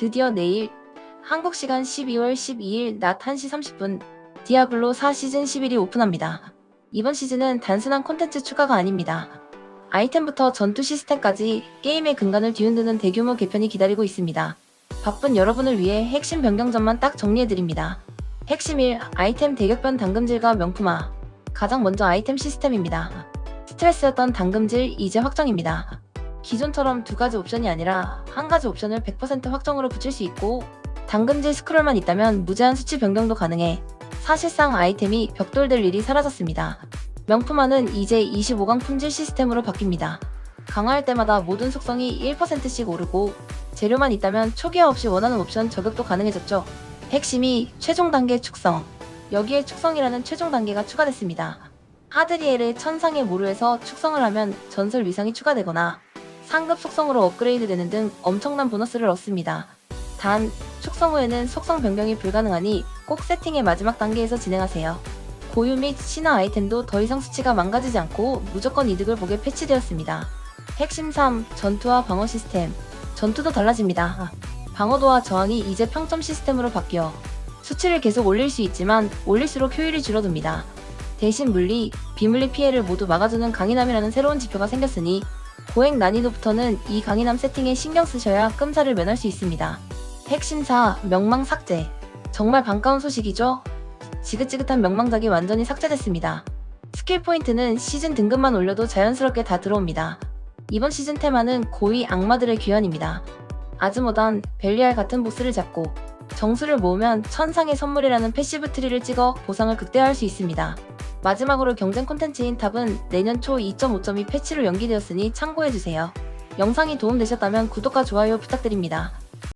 드디어 내일 한국 시간 12월 12일 낮 1시 30분 디아블로 4 시즌 11이 오픈합니다. 이번 시즌은 단순한 콘텐츠 추가가 아닙니다. 아이템부터 전투 시스템까지 게임의 근간을 뒤흔드는 대규모 개편이 기다리고 있습니다. 바쁜 여러분을 위해 핵심 변경점만 딱 정리해드립니다. 핵심 1. 아이템 대격변 당금질과 명품화. 가장 먼저 아이템 시스템입니다. 스트레스였던 당금질 이제 확정입니다. 기존처럼 두 가지 옵션이 아니라 한 가지 옵션을 100% 확정으로 붙일 수 있고 당금질 스크롤만 있다면 무제한 수치 변경도 가능해 사실상 아이템이 벽돌될 일이 사라졌습니다. 명품화는 이제 25강 품질 시스템으로 바뀝니다. 강화할 때마다 모든 속성이 1%씩 오르고 재료만 있다면 초기화 없이 원하는 옵션 저격도 가능해졌죠. 핵심이 최종 단계 축성. 여기에 축성이라는 최종 단계가 추가됐습니다. 하드리엘의 천상의 모루에서 축성을 하면 전설 위상이 추가되거나 상급 속성으로 업그레이드 되는 등 엄청난 보너스를 얻습니다. 단, 축성 후에는 속성 변경이 불가능하니 꼭 세팅의 마지막 단계에서 진행하세요. 고유 및 신화 아이템도 더 이상 수치가 망가지지 않고 무조건 이득을 보게 패치되었습니다. 핵심 3. 전투와 방어 시스템. 전투도 달라집니다. 방어도와 저항이 이제 평점 시스템으로 바뀌어 수치를 계속 올릴 수 있지만 올릴수록 효율이 줄어듭니다. 대신 물리, 비물리 피해를 모두 막아주는 강인함이라는 새로운 지표가 생겼으니 고액 난이도부터는 이 강인함 세팅에 신경 쓰셔야 끔사를 면할 수 있습니다. 핵심사 명망 삭제. 정말 반가운 소식이죠? 지긋지긋한 명망작이 완전히 삭제됐습니다. 스킬 포인트는 시즌 등급만 올려도 자연스럽게 다 들어옵니다. 이번 시즌 테마는 고위 악마들의 귀환입니다. 아즈모단, 벨리알 같은 보스를 잡고 정수를 모으면 천상의 선물이라는 패시브 트리를 찍어 보상을 극대화할 수 있습니다. 마지막으로 경쟁 콘텐츠인 탑은 내년 초 2.5점이 패치로 연기되었으니 참고해주세요. 영상이 도움되셨다면 구독과 좋아요 부탁드립니다.